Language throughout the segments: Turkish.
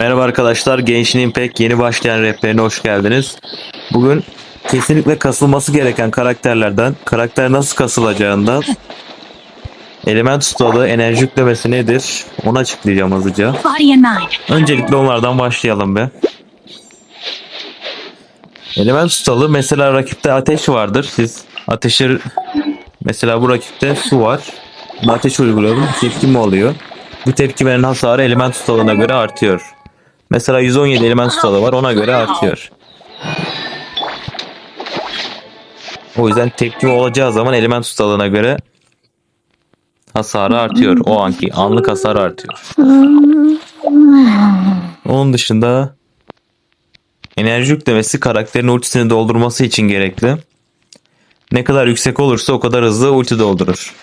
Merhaba arkadaşlar, Gençliğin Pek yeni başlayan rehberine hoş geldiniz. Bugün kesinlikle kasılması gereken karakterlerden, karakter nasıl kasılacağından, element ustalığı, enerji yüklemesi nedir onu açıklayacağım hızlıca. Claudia 9. Öncelikle onlardan başlayalım be. Element ustalığı mesela rakipte ateş vardır. Siz ateşi mesela bu rakipte su var. Bu ateş uyguluyorum. Tepki mi oluyor? Bu tepki veren hasarı element ustalığına göre artıyor. Mesela 117 element ustalığı var ona göre artıyor. O yüzden tepki olacağı zaman element ustalığına göre hasarı artıyor. O anki anlık hasar artıyor. Onun dışında enerji yüklemesi karakterin ultisini doldurması için gerekli. Ne kadar yüksek olursa o kadar hızlı ulti doldurur.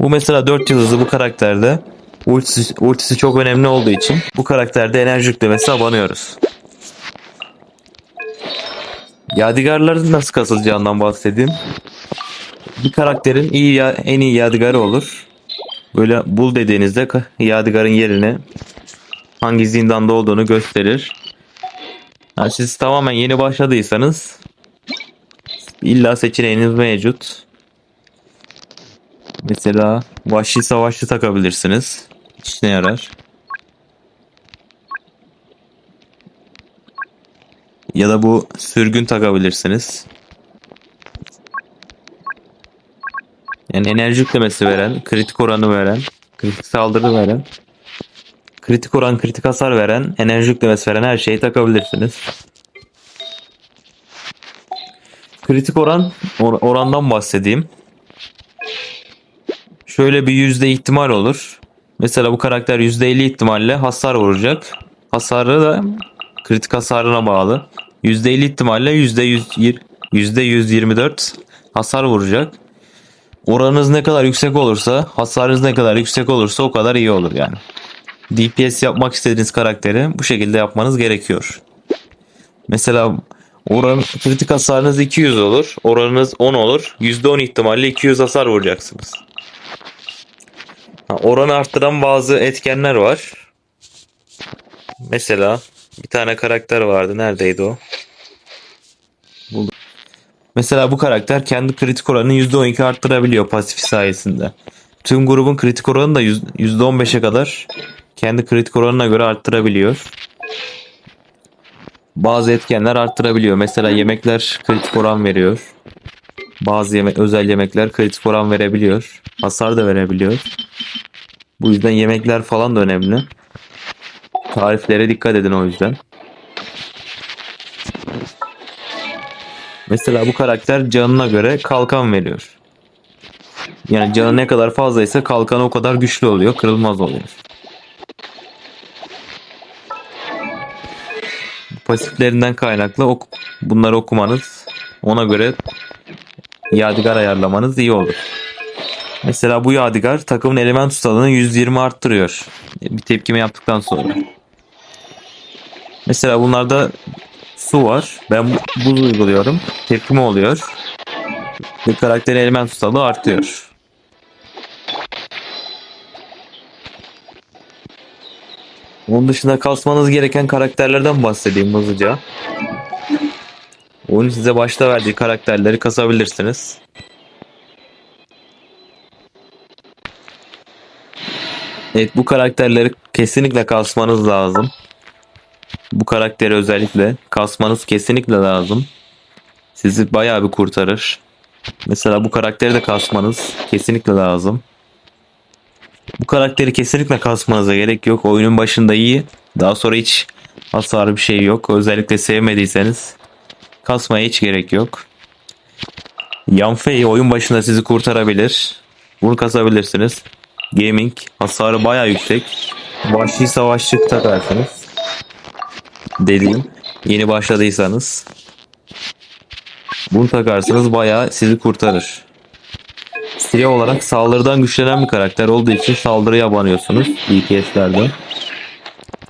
Bu mesela 4 yıldızlı bu karakterde ultisi, ultisi çok önemli olduğu için bu karakterde enerji yüklemesi abanıyoruz. Yadigarların nasıl kasılacağından bahsedeyim. Bir karakterin iyi ya- en iyi yadigarı olur. Böyle bul dediğinizde yadigarın yerini hangi zindanda olduğunu gösterir. Ha, siz tamamen yeni başladıysanız illa seçeneğiniz mevcut. Mesela vahşi savaşçı takabilirsiniz. İşine yarar. Ya da bu sürgün takabilirsiniz. Yani enerji yüklemesi veren, kritik oranı veren, kritik saldırı veren kritik oran, kritik hasar veren, enerji yüklemesi veren her şeyi takabilirsiniz. Kritik oran or- orandan bahsedeyim. Şöyle bir yüzde ihtimal olur. Mesela bu karakter yüzde 50 ihtimalle hasar vuracak. Hasarı da kritik hasarına bağlı. Yüzde 50 ihtimalle yüzde 100 yüzde 124 hasar vuracak. Oranınız ne kadar yüksek olursa, hasarınız ne kadar yüksek olursa o kadar iyi olur yani. DPS yapmak istediğiniz karakteri bu şekilde yapmanız gerekiyor. Mesela oran kritik hasarınız 200 olur. Oranınız 10 olur. %10 ihtimalle 200 hasar vuracaksınız. Oranı arttıran bazı etkenler var. Mesela bir tane karakter vardı. Neredeydi o? Buldum. Mesela bu karakter kendi kritik oranını %12 arttırabiliyor pasif sayesinde. Tüm grubun kritik oranını da yüz- %15'e kadar kendi kritik oranına göre arttırabiliyor. Bazı etkenler arttırabiliyor. Mesela yemekler kritik oran veriyor. Bazı yemek, özel yemekler kritik oran verebiliyor. Hasar da verebiliyor. Bu yüzden yemekler falan da önemli. Tariflere dikkat edin o yüzden. Mesela bu karakter canına göre kalkan veriyor. Yani canı ne kadar fazlaysa kalkan o kadar güçlü oluyor, kırılmaz oluyor. pasiflerinden kaynaklı ok bunları okumanız ona göre yadigar ayarlamanız iyi olur. Mesela bu yadigar takımın element ustalığını 120 arttırıyor. Bir tepkime yaptıktan sonra. Mesela bunlarda su var. Ben bu- buz uyguluyorum. Tepkime oluyor. Ve karakterin element ustalığı artıyor. Onun dışında kasmanız gereken karakterlerden bahsedeyim hızlıca. Oyun size başta verdiği karakterleri kasabilirsiniz. Evet bu karakterleri kesinlikle kasmanız lazım. Bu karakteri özellikle kasmanız kesinlikle lazım. Sizi bayağı bir kurtarır. Mesela bu karakteri de kasmanız kesinlikle lazım. Bu karakteri kesinlikle kasmanıza gerek yok. Oyunun başında iyi. Daha sonra hiç hasarı bir şey yok. Özellikle sevmediyseniz kasmaya hiç gerek yok. Yanfei oyun başında sizi kurtarabilir. Bunu kasabilirsiniz. Gaming hasarı baya yüksek. Vahşi savaşçı takarsınız. Dediğim yeni başladıysanız. Bunu takarsınız baya sizi kurtarır. Siri olarak saldırıdan güçlenen bir karakter olduğu için saldırıya abanıyorsunuz DPS'lerde.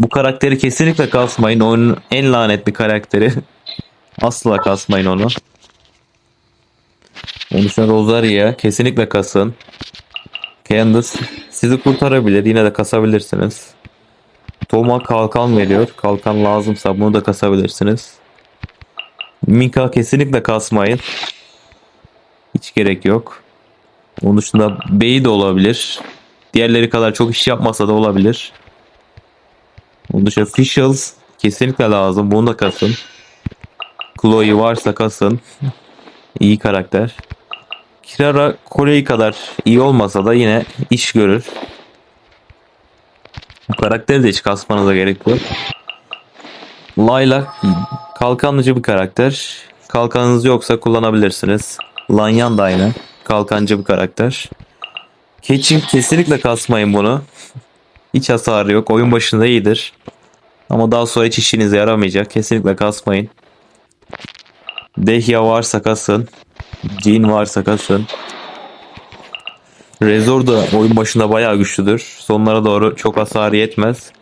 Bu karakteri kesinlikle kasmayın. Oyunun en lanetli karakteri. Asla kasmayın onu. Onun için Rosaria kesinlikle kasın. Candace sizi kurtarabilir. Yine de kasabilirsiniz. Toma kalkan veriyor. Kalkan lazımsa bunu da kasabilirsiniz. Mika kesinlikle kasmayın. Hiç gerek yok. Onun dışında Bey de olabilir. Diğerleri kadar çok iş yapmasa da olabilir. Onun dışında Officials kesinlikle lazım. Bunu da kasın. Chloe varsa kasın. İyi karakter. Kirara Kore'yi kadar iyi olmasa da yine iş görür. Bu karakteri de hiç kasmanıza gerek yok. Layla kalkanlıcı bir karakter. Kalkanınız yoksa kullanabilirsiniz. Lanyan da aynı. Kalkancı bir karakter. Keçin kesinlikle kasmayın bunu. Hiç hasarı yok. Oyun başında iyidir. Ama daha sonra hiç işinize yaramayacak. Kesinlikle kasmayın. Dehya varsa kasın. Jean varsa kasın. Rezor da oyun başında bayağı güçlüdür. Sonlara doğru çok hasarı yetmez.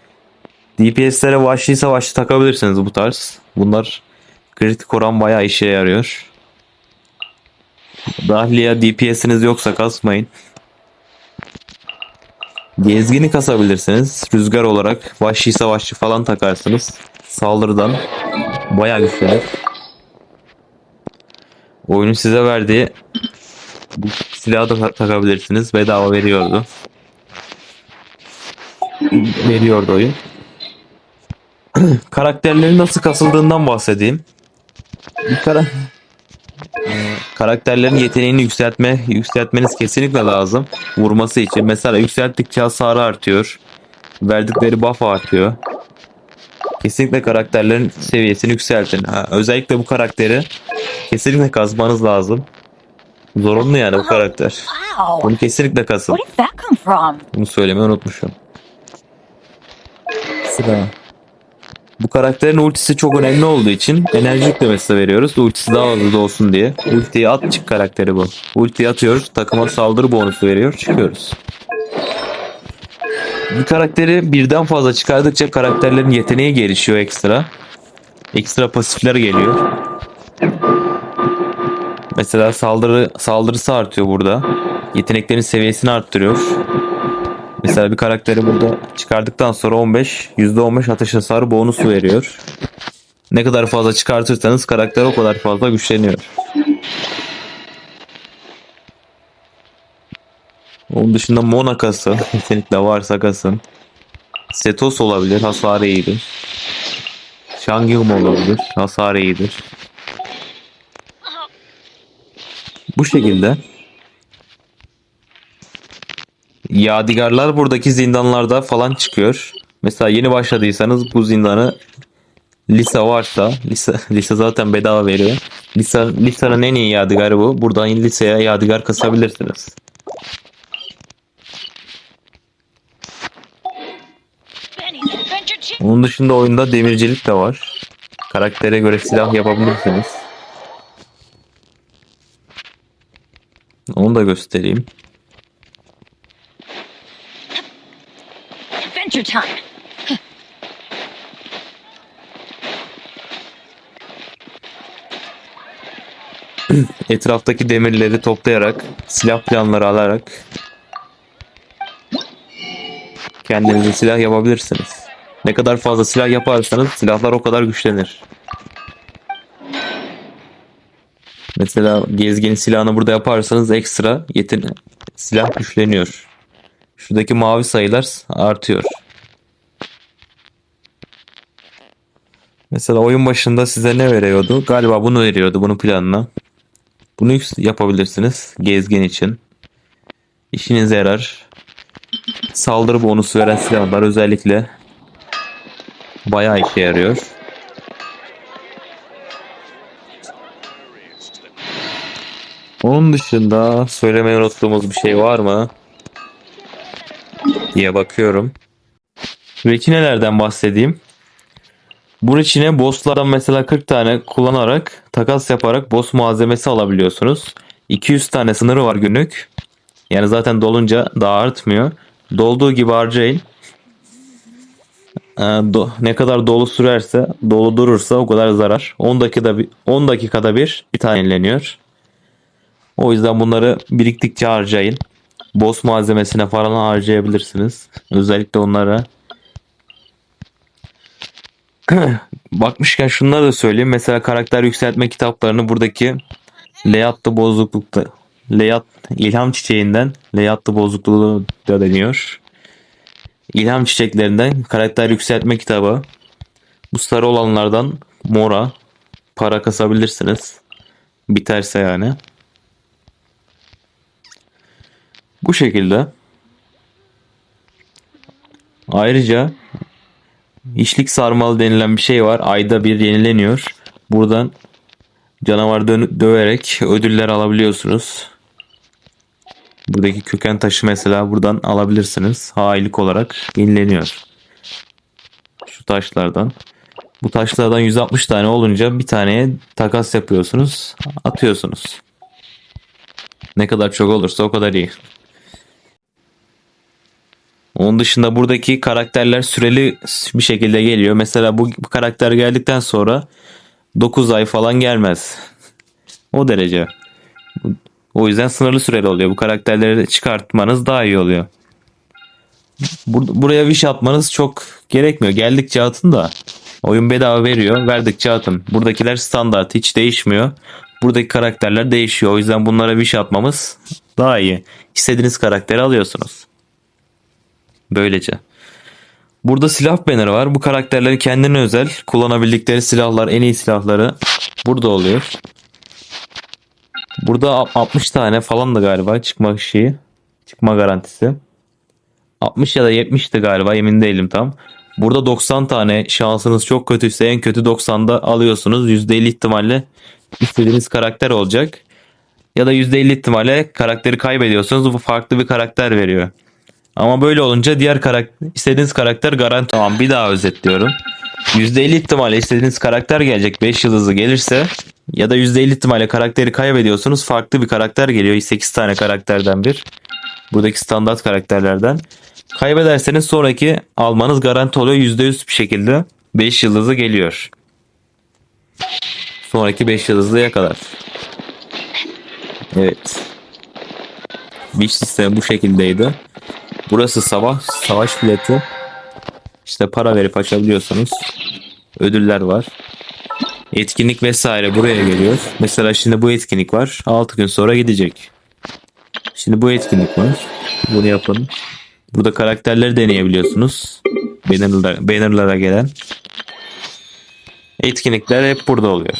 DPS'lere vahşi savaşçı takabilirsiniz bu tarz. Bunlar kritik oran bayağı işe yarıyor. Dahliye DPS'iniz yoksa kasmayın. Gezgini kasabilirsiniz. Rüzgar olarak vahşi savaşçı falan takarsınız. Saldırıdan bayağı güçlenir. Oyunun size verdiği bu silahı da ta- takabilirsiniz. Bedava veriyordu. Veriyordu oyun. Karakterlerin nasıl kasıldığından bahsedeyim. Kara Ee, karakterlerin yeteneğini yükseltme yükseltmeniz kesinlikle lazım. Vurması için. Mesela yükselttikçe hasarı artıyor. Verdikleri buff artıyor. Kesinlikle karakterlerin seviyesini yükseltin. Ha, özellikle bu karakteri kesinlikle kazmanız lazım. Zorunlu yani bu karakter. Bunu kesinlikle kasın. Bunu söylemeyi unutmuşum. Sıra. Bu karakterin ultisi çok önemli olduğu için enerji yüklemesi de veriyoruz. Ultisi daha hızlı olsun diye. Ultiyi at çık karakteri bu. Ultiyi atıyoruz. Takıma saldırı bonusu veriyor. Çıkıyoruz. Bir karakteri birden fazla çıkardıkça karakterlerin yeteneği gelişiyor ekstra. Ekstra pasifler geliyor. Mesela saldırı saldırısı artıyor burada. Yeteneklerin seviyesini arttırıyor. Mesela bir karakteri burada çıkardıktan sonra 15 %15 ateş hasarı bonusu veriyor. Ne kadar fazla çıkartırsanız karakter o kadar fazla güçleniyor. Onun dışında Mona kası kesinlikle varsa kasın. Setos olabilir hasarı iyidir. Shanghyun olabilir hasarı iyidir. Bu şekilde Yadigarlar buradaki zindanlarda falan çıkıyor. Mesela yeni başladıysanız bu zindanı Lisa varsa Lisa, Lisa zaten bedava veriyor. Lisa, Lisa'nın en iyi yadigarı bu. Buradan Lisa'ya yadigar kasabilirsiniz. Onun dışında oyunda demircilik de var. Karaktere göre silah yapabilirsiniz. Onu da göstereyim. Adventure Time. Etraftaki demirleri toplayarak, silah planları alarak kendinize silah yapabilirsiniz. Ne kadar fazla silah yaparsanız silahlar o kadar güçlenir. Mesela gezgin silahını burada yaparsanız ekstra yetin silah güçleniyor. Şuradaki mavi sayılar artıyor. Mesela oyun başında size ne veriyordu? Galiba bunu veriyordu bunun planına. Bunu yapabilirsiniz gezgin için. İşinize yarar. Saldırı bonusu veren silahlar özellikle bayağı işe yarıyor. Onun dışında söylemeyi unuttuğumuz bir şey var mı? diye bakıyorum. Reçinelerden bahsedeyim. Bu reçine bosslardan mesela 40 tane kullanarak takas yaparak boss malzemesi alabiliyorsunuz. 200 tane sınırı var günlük. Yani zaten dolunca daha artmıyor. Dolduğu gibi harcayın. Ee, do- ne kadar dolu sürerse, dolu durursa o kadar zarar. 10 dakikada bir, 10 dakikada bir bir tane yenileniyor. O yüzden bunları biriktikçe harcayın. Boss malzemesine falan harcayabilirsiniz. Özellikle onlara Bakmışken şunları da söyleyeyim. Mesela karakter yükseltme kitaplarını buradaki Leyattı bozuklukta Leyat ilham çiçeğinden Leyattı bozukluğu da deniyor. İlham çiçeklerinden karakter yükseltme kitabı. Bu sarı olanlardan mora para kasabilirsiniz. Biterse yani. Bu şekilde. Ayrıca işlik sarmalı denilen bir şey var. Ayda bir yenileniyor. Buradan canavar dö- döverek ödüller alabiliyorsunuz. Buradaki köken taşı mesela buradan alabilirsiniz. Aylık olarak yenileniyor. Şu taşlardan. Bu taşlardan 160 tane olunca bir taneye takas yapıyorsunuz. Atıyorsunuz. Ne kadar çok olursa o kadar iyi. Onun dışında buradaki karakterler süreli bir şekilde geliyor. Mesela bu, bu karakter geldikten sonra 9 ay falan gelmez. O derece. O yüzden sınırlı süreli oluyor. Bu karakterleri çıkartmanız daha iyi oluyor. Bur- buraya wish atmanız çok gerekmiyor. Geldikçe atın da oyun bedava veriyor. Verdikçe atın. Buradakiler standart hiç değişmiyor. Buradaki karakterler değişiyor. O yüzden bunlara wish atmamız daha iyi. İstediğiniz karakteri alıyorsunuz. Böylece. Burada silah bannerı var. Bu karakterlerin kendine özel kullanabildikleri silahlar, en iyi silahları burada oluyor. Burada 60 tane falan da galiba çıkma şeyi. Çıkma garantisi. 60 ya da 70'ti galiba emin değilim tam. Burada 90 tane şansınız çok kötüyse en kötü 90'da alıyorsunuz. %50 ihtimalle istediğiniz karakter olacak. Ya da %50 ihtimalle karakteri kaybediyorsunuz. Bu farklı bir karakter veriyor. Ama böyle olunca diğer karakter istediğiniz karakter garanti. Tamam bir daha özetliyorum. %50 ihtimalle istediğiniz karakter gelecek 5 yıldızı gelirse ya da %50 ihtimalle karakteri kaybediyorsunuz farklı bir karakter geliyor 8 tane karakterden bir. Buradaki standart karakterlerden. Kaybederseniz sonraki almanız garanti oluyor %100 bir şekilde 5 yıldızı geliyor. Sonraki 5 yıldızlıya kadar. Evet. Wish sistemi bu şekildeydi. Burası savaş, savaş bileti. İşte para verip açabiliyorsunuz. Ödüller var. Etkinlik vesaire buraya geliyor. Mesela şimdi bu etkinlik var. 6 gün sonra gidecek. Şimdi bu etkinlik var. Bunu yapın. Burada karakterleri deneyebiliyorsunuz. Bannerlara, bannerlara gelen. Etkinlikler hep burada oluyor.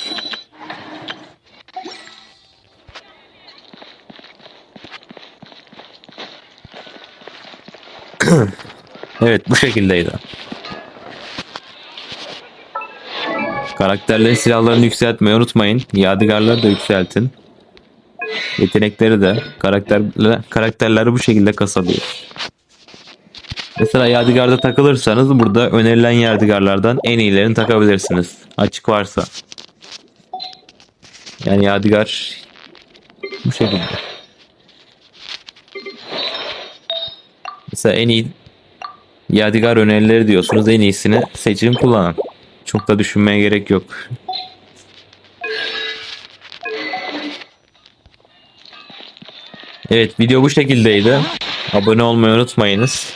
Evet bu şekildeydi. Karakterlerin silahlarını yükseltmeyi unutmayın. Yadigarları da yükseltin. Yetenekleri de karakterler, karakterleri bu şekilde kasabiliyor. Mesela yadigarda takılırsanız burada önerilen yadigarlardan en iyilerini takabilirsiniz. Açık varsa. Yani yadigar bu şekilde. Mesela en iyi Yadigar önerileri diyorsunuz. En iyisini seçin kullanın. Çok da düşünmeye gerek yok. Evet video bu şekildeydi. Abone olmayı unutmayınız.